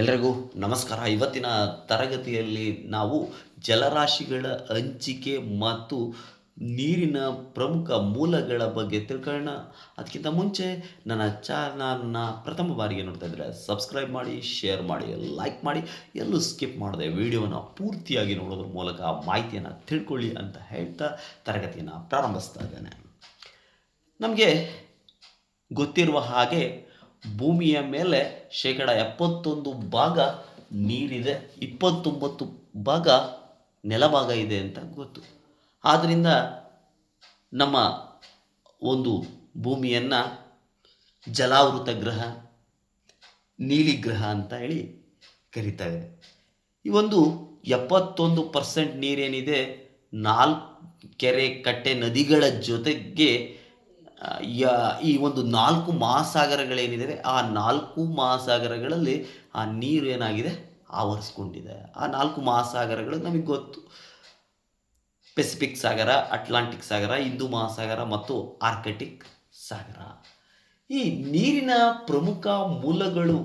ಎಲ್ರಿಗೂ ನಮಸ್ಕಾರ. ಇವತ್ತಿನ ತರಗತಿಯಲ್ಲಿ ನಾವು ಜಲರಾಶಿಗಳ ಹಂಚಿಕೆ ಮತ್ತು ನೀರಿನ ಪ್ರಮುಖ ಮೂಲಗಳ ಬಗ್ಗೆ ತಿಳ್ಕೊಳ್ಳೋಣ. ಅದಕ್ಕಿಂತ ಮುಂಚೆ ನನ್ನ ಚಾನಲ್ನ ಪ್ರಥಮ ಬಾರಿಗೆ ನೋಡ್ತಾ ಇದ್ದರೆ ಸಬ್ಸ್ಕ್ರೈಬ್ ಮಾಡಿ, ಶೇರ್ ಮಾಡಿ, ಲೈಕ್ ಮಾಡಿ. ಎಲ್ಲೂ ಸ್ಕಿಪ್ ಮಾಡದೆ ವಿಡಿಯೋನ ಪೂರ್ತಿಯಾಗಿ ನೋಡೋದ್ರ ಮೂಲಕ ಮಾಹಿತಿಯನ್ನು ತಿಳ್ಕೊಳ್ಳಿ ಅಂತ ಹೇಳ್ತಾ ತರಗತಿಯನ್ನು ಪ್ರಾರಂಭಿಸ್ತಾ ಇದ್ದೇನೆ. ನಮಗೆ ಗೊತ್ತಿರುವ ಹಾಗೆ ಭೂಮಿಯ ಮೇಲೆ ಶೇಕಡ ಎಪ್ಪತ್ತೊಂದು ಭಾಗ ನೀರಿದೆ, ಇಪ್ಪತ್ತೊಂಬತ್ತು ಭಾಗ ನೆಲಭಾಗ ಇದೆ ಅಂತ ಗೊತ್ತು. ಆದ್ದರಿಂದ ನಮ್ಮ ಒಂದು ಭೂಮಿಯನ್ನು ಜಲಾವೃತ ಗ್ರಹ, ನೀಲಿ ಗ್ರಹ ಅಂತ ಹೇಳಿ ಕರೀತಾರೆ. ಈ ಒಂದು ಎಪ್ಪತ್ತೊಂದು ಪರ್ಸೆಂಟ್ ನೀರೇನಿದೆ, ನಾಲ್ಕು ಕೆರೆ ಕಟ್ಟೆ ನದಿಗಳ ಜೊತೆಗೆ ಈ ಒಂದು ನಾಲ್ಕು ಮಹಾಸಾಗರಗಳೇನಿದೆ ಆ ನಾಲ್ಕು ಮಹಾಸಾಗರಗಳಲ್ಲಿ ಆ ನೀರು ಏನಾಗಿದೆ? ಆವರಿಸ್ಕೊಂಡಿದೆ. ಆ ನಾಲ್ಕು ಮಹಾಸಾಗರಗಳು ನಮಗೆ ಗೊತ್ತು. ಪೆಸಿಫಿಕ್ ಸಾಗರ ಅಟ್ಲಾಂಟಿಕ್ ಸಾಗರ ಹಿಂದೂ ಮಹಾಸಾಗರ ಮತ್ತು ಆರ್ಕಟಿಕ್ ಸಾಗರ. ಈ ನೀರಿನ ಪ್ರಮುಖ ಮೂಲಗಳು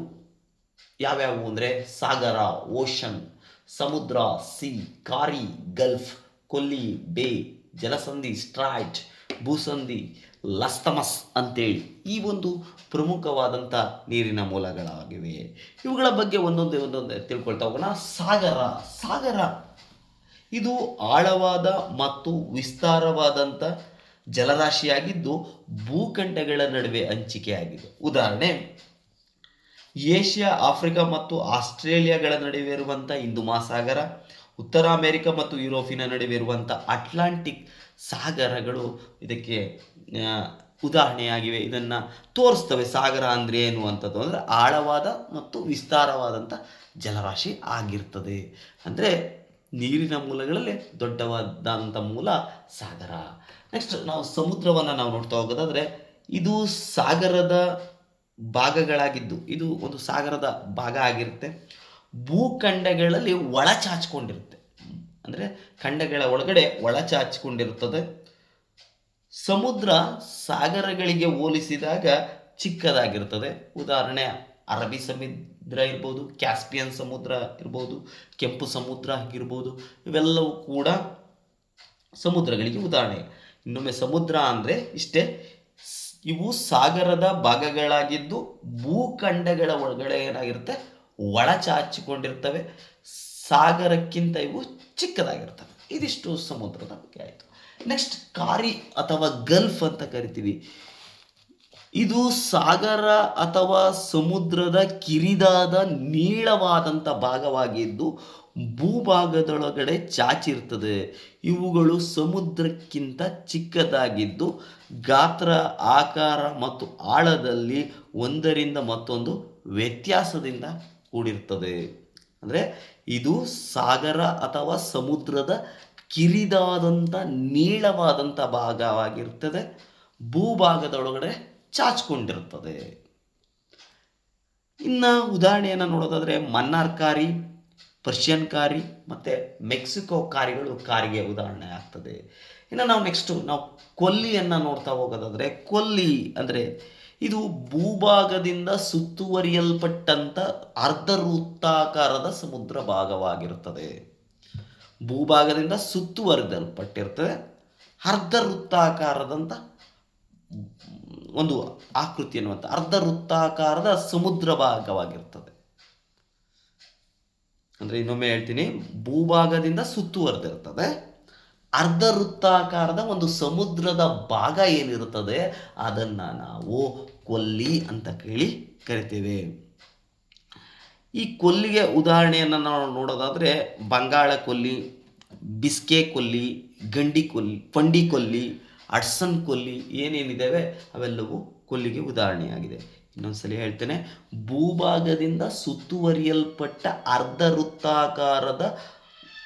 ಯಾವ್ಯಾವು ಅಂದರೆ, ಸಾಗರ ಓಷನ್ ಸಮುದ್ರ ಸಿ ಕಾರಿ ಗಲ್ಫ್ ಕೊಲ್ಲಿ ಬೇ ಜಲಸಂಧಿ ಸ್ಟ್ರೈಟ್ ಭೂಸಂಧಿ, ಲಸ್ತಮಸ್ ಅಂತೇಳಿ ಈ ಒಂದು ಪ್ರಮುಖವಾದಂಥ ನೀರಿನ ಮೂಲಗಳಾಗಿವೆ. ಇವುಗಳ ಬಗ್ಗೆ ಒಂದೊಂದೇ ಒಂದೊಂದೇ ತಿಳ್ಕೊಳ್ತಾ ಹೋಗೋಣ. ಸಾಗರ ಸಾಗರ. ಇದು ಆಳವಾದ ಮತ್ತು ವಿಸ್ತಾರವಾದಂಥ ಜಲರಾಶಿಯಾಗಿದ್ದು ಭೂಖಂಡಗಳ ನಡುವೆ ಹಂಚಿಕೆಯಾಗಿದೆ. ಉದಾಹರಣೆ, ಏಷ್ಯಾ, ಆಫ್ರಿಕಾ ಮತ್ತು ಆಸ್ಟ್ರೇಲಿಯಾಗಳ ನಡುವೆ ಇರುವಂಥ ಹಿಂದೂ ಮಹಾಸಾಗರ ಉತ್ತರ ಅಮೆರಿಕ ಮತ್ತು ಯುರೋಪಿನ ನಡುವೆ ಇರುವಂಥ ಅಟ್ಲಾಂಟಿಕ್ ಸಾಗರಗಳು ಇದಕ್ಕೆ ಉದಾಹರಣೆಯಾಗಿವೆ. ಇದನ್ನು ತೋರಿಸ್ತವೆ. ಸಾಗರ ಅಂದರೆ ಏನು ಅಂತದ್ದು ಅಂದರೆ ಆಳವಾದ ಮತ್ತು ವಿಸ್ತಾರವಾದಂಥ ಜಲರಾಶಿ ಆಗಿರ್ತದೆ. ಅಂದರೆ ನೀರಿನ ಮೂಲಗಳಲ್ಲಿ ದೊಡ್ಡವಾದಂಥ ಮೂಲ ಸಾಗರ. ನೆಕ್ಸ್ಟ್ ನಾವು ಸಮುದ್ರವನ್ನು ನಾವು ನೋಡ್ತಾ ಹೋಗೋದಾದರೆ, ಇದು ಸಾಗರದ ಭಾಗಗಳಾಗಿದ್ದು, ಇದು ಒಂದು ಸಾಗರದ ಭಾಗ ಆಗಿರುತ್ತೆ. ಭೂಖಂಡಗಳಲ್ಲಿ ಒಳಚಾಚಿಕೊಂಡಿರುತ್ತೆ ಅಂದರೆ ಖಂಡಗಳ ಒಳಗಡೆ ಒಳಚಾಚಿಕೊಂಡಿರುತ್ತದೆ ಸಮುದ್ರ ಸಾಗರಗಳಿಗೆ ಹೋಲಿಸಿದಾಗ ಚಿಕ್ಕದಾಗಿರುತ್ತದೆ. ಉದಾಹರಣೆ ಅರಬಿ ಸಮುದ್ರ ಇರ್ಬೋದು, ಕ್ಯಾಸ್ಪಿಯನ್ ಸಮುದ್ರ ಇರ್ಬೋದು, ಕೆಂಪು ಸಮುದ್ರ ಆಗಿರ್ಬೋದು, ಇವೆಲ್ಲವೂ ಕೂಡ ಸಮುದ್ರಗಳಿಗೆ ಉದಾಹರಣೆ. ಇನ್ನೊಮ್ಮೆ ಸಮುದ್ರ ಅಂದರೆ ಇಷ್ಟೇ, ಇವು ಸಾಗರದ ಭಾಗಗಳಾಗಿದ್ದು ಭೂಖಂಡಗಳ ಒಳಗಡೆ ಏನಾಗಿರುತ್ತೆ? ಒಳಚಾಚಿಕೊಂಡಿರ್ತವೆ ಸಾಗರಕ್ಕಿಂತ ಇವು ಚಿಕ್ಕದಾಗಿರ್ತವೆ. ಇದಿಷ್ಟು ಸಮುದ್ರದ ಬಗ್ಗೆ ಆಯಿತು. ನೆಕ್ಸ್ಟ್ ಕಾರಿ ಅಥವಾ ಗಲ್ಫ್ ಅಂತ ಕರಿತೀವಿ. ಇದು ಸಾಗರ ಅಥವಾ ಸಮುದ್ರದ ಕಿರಿದಾದ ನೀಳವಾದಂಥ ಭಾಗವಾಗಿದ್ದು ಭೂಭಾಗದೊಳಗಡೆ ಚಾಚಿರ್ತದೆ. ಇವುಗಳು ಸಮುದ್ರಕ್ಕಿಂತ ಚಿಕ್ಕದಾಗಿದ್ದು ಗಾತ್ರ, ಆಕಾರ ಮತ್ತು ಆಳದಲ್ಲಿ ಒಂದರಿಂದ ಮತ್ತೊಂದು ವ್ಯತ್ಯಾಸದಿಂದ ಕೂಡಿರ್ತದೆ. ಅಂದರೆ ಇದು ಸಾಗರ ಅಥವಾ ಸಮುದ್ರದ ಕಿರಿದಾದಂಥ ನೀಳವಾದಂಥ ಭಾಗವಾಗಿರ್ತದೆ. ಭೂಭಾಗದೊಳಗಡೆ ಚಾಚ್ಕೊಂಡಿರ್ತದೆ. ಇನ್ನು ಉದಾಹರಣೆಯನ್ನು ನೋಡೋದಾದರೆ ಮನ್ನಾರ್ ಕಾರಿ, ಪರ್ಷಿಯನ್ ಕಾರಿ ಮತ್ತು ಮೆಕ್ಸಿಕೋ ಕಾರಿಗಳು ಕಾರಿಗೆ ಉದಾಹರಣೆ ಆಗ್ತದೆ. ಇನ್ನು ನಾವು ನೆಕ್ಸ್ಟು ನಾವು ಕೊಲ್ಲಿಯನ್ನು ನೋಡ್ತಾ ಹೋಗೋದಾದರೆ ಕೊಲ್ಲಿ ಅಂದರೆ ಇದು ಭೂಭಾಗದಿಂದ ಸುತ್ತುವರಿಯಲ್ಪಟ್ಟಂಥ ಅರ್ಧ ವೃತ್ತಾಕಾರದ ಸಮುದ್ರ ಭಾಗವಾಗಿರುತ್ತದೆ. ಭೂಭಾಗದಿಂದ ಸುತ್ತುವರಿದಲ್ಪಟ್ಟಿರ್ತದೆ ಅರ್ಧ ವೃತ್ತಾಕಾರದಂಥ ಒಂದು ಆಕೃತಿ ಎನ್ನುವಂಥ ಅರ್ಧ ವೃತ್ತಾಕಾರದ ಸಮುದ್ರ ಭಾಗವಾಗಿರ್ತದೆ. ಅಂದರೆ ಇನ್ನೊಮ್ಮೆ ಹೇಳ್ತೀನಿ, ಭೂಭಾಗದಿಂದ ಸುತ್ತುವರೆದಿರ್ತದೆ. ಅರ್ಧ ವೃತ್ತಾಕಾರದ ಒಂದು ಸಮುದ್ರದ ಭಾಗ ಏನಿರುತ್ತದೆ, ಅದನ್ನು ನಾವು ಕೊಲ್ಲಿ ಅಂತ ಕೇಳಿ ಕರಿತೇವೆ. ಈ ಕೊಲ್ಲಿಗೆ ಉದಾಹರಣೆಯನ್ನು ನಾವು ನೋಡೋದಾದರೆ, ಬಂಗಾಳ ಕೊಲ್ಲಿ, ಬಿಸ್ಕೆ ಕೊಲ್ಲಿ, ಗಂಡಿ ಕೊಲ್ಲಿ ಪಂಡಿ ಕೊಲ್ಲಿ, ಅಡ್ಸನ್ ಕೊಲ್ಲಿ ಏನೇನಿದ್ದಾವೆ ಅವೆಲ್ಲವೂ ಕೊಲ್ಲಿಗೆ ಉದಾಹರಣೆಯಾಗಿದೆ. ಇನ್ನೊಂದ್ಸಲ ಹೇಳ್ತೇನೆ, ಭೂಭಾಗದಿಂದ ಸುತ್ತುವರಿಯಲ್ಪಟ್ಟ ಅರ್ಧ ವೃತ್ತಾಕಾರದ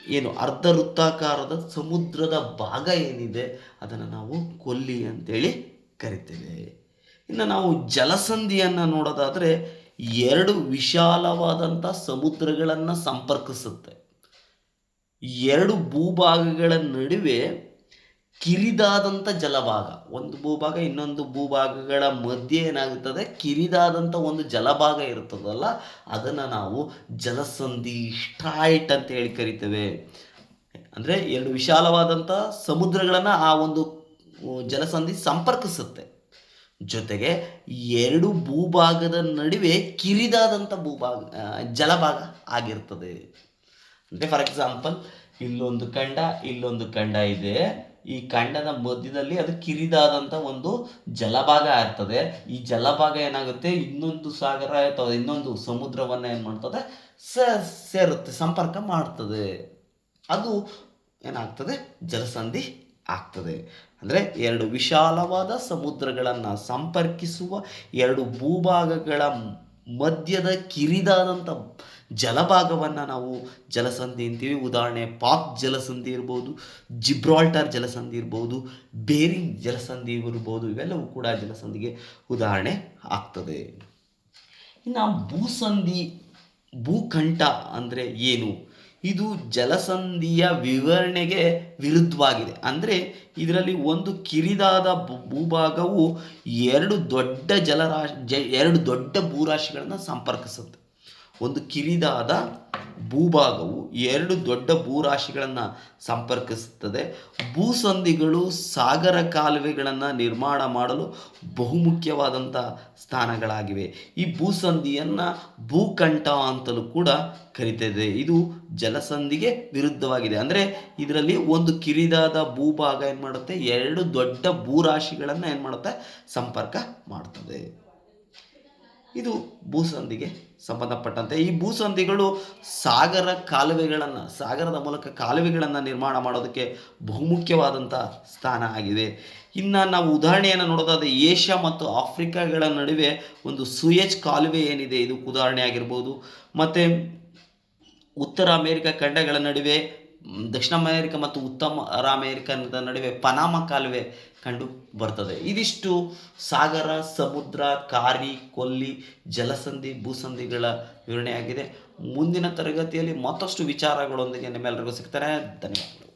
ಏನು ಅರ್ಧ ವೃತ್ತಾಕಾರದ ಸಮುದ್ರದ ಭಾಗ ಏನಿದೆ ಅದನ್ನು ನಾವು ಕೊಲ್ಲಿ ಅಂತೇಳಿ ಕರಿತೇವೆ. ಇನ್ನು ನಾವು ಜಲಸಂಧಿಯನ್ನು ನೋಡೋದಾದರೆ ಎರಡು ವಿಶಾಲವಾದಂಥ ಸಮುದ್ರಗಳನ್ನು ಸಂಪರ್ಕಿಸುತ್ತೆ. ಎರಡು ಭೂಭಾಗಗಳ ನಡುವೆ ಕಿರಿದಾದಂಥ ಜಲಭಾಗ. ಒಂದು ಭೂಭಾಗ, ಇನ್ನೊಂದು ಭೂಭಾಗಗಳ ಮಧ್ಯೆ ಏನಾಗುತ್ತದೆ? ಕಿರಿದಾದಂಥ ಒಂದು ಜಲಭಾಗ ಇರ್ತದಲ್ಲ, ಅದನ್ನು ನಾವು ಜಲಸಂಧಿ ಸ್ಟ್ರೈಟ್ ಅಂತ ಹೇಳಿ ಕರಿತೇವೆ. ಅಂದರೆ ಎರಡು ವಿಶಾಲವಾದಂಥ ಸಮುದ್ರಗಳನ್ನು ಆ ಒಂದು ಜಲಸಂಧಿ ಸಂಪರ್ಕಿಸುತ್ತೆ. ಜೊತೆಗೆ ಎರಡು ಭೂಭಾಗದ ನಡುವೆ ಕಿರಿದಾದಂಥ ಭೂಭಾಗ ಜಲಭಾಗ ಆಗಿರ್ತದೆ. ಅಂದರೆ ಫಾರ್ ಎಕ್ಸಾಂಪಲ್ ಇಲ್ಲೊಂದು ಖಂಡ ಇಲ್ಲೊಂದು ಖಂಡ ಇದೆ. ಈ ಖಂಡದ ಮಧ್ಯದಲ್ಲಿ ಅದು ಕಿರಿದಾದಂಥ ಒಂದು ಜಲಭಾಗ ಇರ್ತದೆ. ಈ ಜಲಭಾಗ ಏನಾಗುತ್ತೆ? ಇನ್ನೊಂದು ಸಾಗರ ಅಥವಾ ಇನ್ನೊಂದು ಸಮುದ್ರವನ್ನು ಏನು ಮಾಡ್ತದೆ? ಸೇರುತ್ತೆ, ಸಂಪರ್ಕ ಮಾಡ್ತದೆ. ಅದು ಏನಾಗ್ತದೆ? ಜಲಸಂಧಿ ಆಗ್ತದೆ. ಅಂದರೆ ಎರಡು ವಿಶಾಲವಾದ ಸಮುದ್ರಗಳನ್ನು ಸಂಪರ್ಕಿಸುವ ಎರಡು ಭೂಭಾಗಗಳ ಮಧ್ಯದ ಕಿರಿದಾದಂಥ ಜಲಭಾಗವನ್ನು ನಾವು ಜಲಸಂಧಿ ಅಂತೀವಿ. ಉದಾಹರಣೆ, ಪಾಕ್ ಜಲಸಂಧಿ ಇರ್ಬೋದು, ಜಿಬ್ರಾಲ್ಟರ್ ಜಲಸಂಧಿ ಇರ್ಬೋದು, ಬೇರಿಂಗ್ ಜಲಸಂಧಿ ಇರ್ಬೋದು, ಇವೆಲ್ಲವೂ ಕೂಡ ಜಲಸಂಧಿಗೆ ಉದಾಹರಣೆ ಆಗ್ತದೆ. ಇನ್ನು ಭೂಸಂಧಿ, ಭೂಕಂಠ ಅಂದರೆ ಏನು? ಇದು ಜಲಸಂಧಿಯ ವಿವರಣೆಗೆ ವಿರುದ್ಧವಾಗಿದೆ. ಅಂದರೆ ಇದರಲ್ಲಿ ಒಂದು ಕಿರಿದಾದ ಭೂಭಾಗವು ಎರಡು ದೊಡ್ಡ ಜಲರಾಶಿ ಎರಡು ದೊಡ್ಡ ಭೂರಾಶಿಗಳನ್ನು ಸಂಪರ್ಕಿಸುತ್ತೆ. ಒಂದು ಕಿರಿದಾದ ಭೂಭಾಗವು ಎರಡು ದೊಡ್ಡ ಭೂರಾಶಿಗಳನ್ನು ಸಂಪರ್ಕಿಸುತ್ತದೆ. ಭೂಸಂಧಿಗಳು ಸಾಗರ ಕಾಲುವೆಗಳನ್ನು ನಿರ್ಮಾಣ ಮಾಡಲು ಬಹುಮುಖ್ಯವಾದಂಥ ಸ್ಥಾನಗಳಾಗಿವೆ. ಈ ಭೂಸಂಧಿಯನ್ನು ಭೂಕಂಠ ಅಂತಲೂ ಕೂಡ ಕರಿತದೆ. ಇದು ಜಲಸಂಧಿಗೆ ವಿರುದ್ಧವಾಗಿದೆ. ಅಂದರೆ ಇದರಲ್ಲಿ ಒಂದು ಕಿರಿದಾದ ಭೂಭಾಗ ಏನು ಮಾಡುತ್ತೆ? ಎರಡು ದೊಡ್ಡ ಭೂರಾಶಿಗಳನ್ನು ಏನು ಮಾಡುತ್ತೆ? ಸಂಪರ್ಕ ಮಾಡ್ತದೆ. ಇದು ಭೂಸಂಧಿಗೆ ಸಂಬಂಧಪಟ್ಟಂತೆ. ಈ ಭೂಸಂಧಿಗಳು ಸಾಗರ ಕಾಲುವೆಗಳನ್ನು, ಸಾಗರದ ಮೂಲಕ ಕಾಲುವೆಗಳನ್ನು ನಿರ್ಮಾಣ ಮಾಡೋದಕ್ಕೆ ಬಹುಮುಖ್ಯವಾದಂಥ ಸ್ಥಾನ ಆಗಿದೆ. ಇನ್ನು ನಾವು ಉದಾಹರಣೆಯನ್ನು ನೋಡೋದಾದ್ರೆ ಏಷ್ಯಾ ಮತ್ತು ಆಫ್ರಿಕಾಗಳ ನಡುವೆ ಒಂದು ಸುಯೆಜ್ ಕಾಲುವೆ ಏನಿದೆ, ಇದು ಉದಾಹರಣೆ ಆಗಿರ್ಬೋದು ಮತ್ತು ಉತ್ತರ ಅಮೇರಿಕಾ ಖಂಡಗಳ ನಡುವೆ ದಕ್ಷಿಣ ಅಮೇರಿಕ ಮತ್ತು ಉತ್ತರ ಅಮೆರಿಕದ ನಡುವೆ ಪನಾಮ ಕಾಲುವೆ ಕಂಡು ಬರ್ತದೆ. ಇದಿಷ್ಟು ಸಾಗರ, ಸಮುದ್ರ, ಕಾರಿ, ಕೊಲ್ಲಿ, ಜಲಸಂಧಿ, ಭೂಸಂಧಿಗಳ ವಿವರಣೆಯಾಗಿದೆ. ಮುಂದಿನ ತರಗತಿಯಲ್ಲಿ ಮತ್ತಷ್ಟು ವಿಚಾರಗಳೊಂದಿಗೆ ನಿಮ್ಮೆಲ್ಲರಿಗೂ ಸಿಗ್ತಾರೆ ಧನ್ಯವಾದಗಳು.